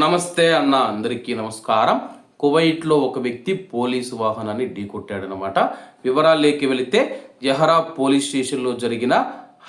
నమస్తే అన్న అందరికీ నమస్కారం. కువైట్లో ఒక వ్యక్తి పోలీసు వాహనాన్ని ఢీకొట్టాడనమాట వివరాల్లోకి వెళితే జహరా పోలీస్ స్టేషన్లో జరిగిన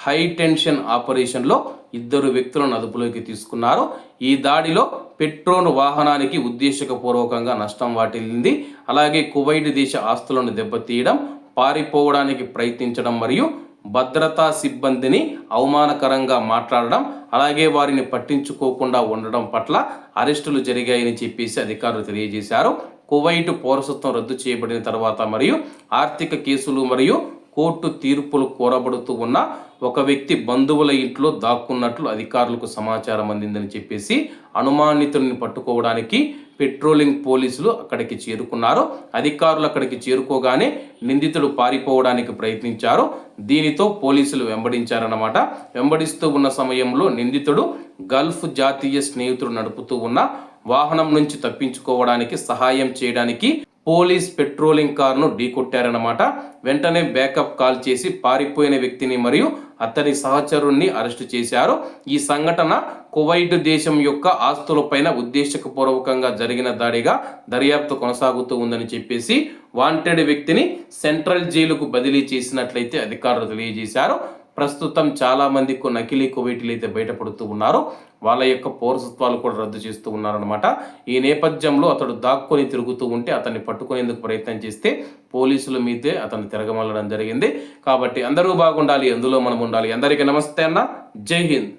హై టెన్షన్ ఆపరేషన్లో ఇద్దరు వ్యక్తులను అదుపులోకి తీసుకున్నారు. ఈ దాడిలో పెట్రోల్ వాహనానికి ఉద్దేశపూర్వకంగా నష్టం వాటిల్లింది. అలాగే కువైట్ దేశ ఆస్తులను దెబ్బతీయడం పారిపోవడానికి ప్రయత్నించడం మరియు భద్రతా సిబ్బందిని అవమానకరంగా మాట్లాడడం అలాగే వారిని పట్టించుకోకుండా ఉండడం పట్ల అరెస్టులు జరిగాయని చెప్పేసి అధికారులు తెలియజేశారు. కువైట్ పౌరసత్వం రద్దు చేయబడిన తర్వాత మరియు ఆర్థిక కేసులు మరియు కోర్టు తీర్పులు కోరబడుతూ ఉన్న ఒక వ్యక్తి బంధువుల ఇంట్లో దాక్కున్నట్లు అధికారులకు సమాచారం అందిందని చెప్పేసి అనుమానితుడిని పట్టుకోవడానికి పెట్రోలింగ్ పోలీసులు అక్కడికి చేరుకున్నారు. అధికారులు అక్కడికి చేరుకోగానే నిందితుడు పారిపోవడానికి ప్రయత్నించారు. దీనితో పోలీసులు వెంబడించారన్నమాట. వెంబడిస్తూ ఉన్న సమయంలో నిందితుడు గల్ఫ్ జాతీయ స్నేహితుడు నడుపుతూ ఉన్న వాహనం నుంచి తప్పించుకోవడానికి సహాయం చేయడానికి పోలీస్ పెట్రోలింగ్ కారును ఢీకొట్టారన్నమాట. వెంటనే బ్యాకప్ కాల్ చేసి పారిపోయిన వ్యక్తిని మరియు అతని సహచరుణ్ణి అరెస్టు చేశారు. ఈ సంఘటన కువైట్ దేశం యొక్క ఆస్తులపైన ఉద్దేశపూర్వకంగా జరిగిన దాడిగా దర్యాప్తు కొనసాగుతూ ఉందని చెప్పేసి వాంటెడ్ వ్యక్తిని సెంట్రల్ జైలుకు బదిలీ చేసినట్లయితే అధికారులు తెలియజేశారు. ప్రస్తుతం చాలామంది నకిలీ కువైటీలు అయితే బయటపడుతూ ఉన్నారు. వాళ్ళ యొక్క పౌరసత్వాలు కూడా రద్దు చేస్తూ ఉన్నారనమాట ఈ నేపథ్యంలో అతడు దాక్కుని తిరుగుతూ ఉంటే అతన్ని పట్టుకునేందుకు ప్రయత్నం చేస్తే పోలీసుల మీదే అతను తిరగమల్లడం జరిగింది. కాబట్టి అందరూ బాగుండాలి అందులో మనం ఉండాలి. అందరికీ నమస్తే అన్న. జై హింద్.